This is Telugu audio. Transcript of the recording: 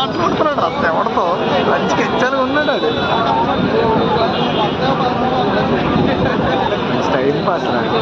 మాట్లాడుతున్నాడు అత్త ఎవరితో? మంచిగా ఇచ్చాను ఉన్నాడు అది. టైం పాస్ నాకు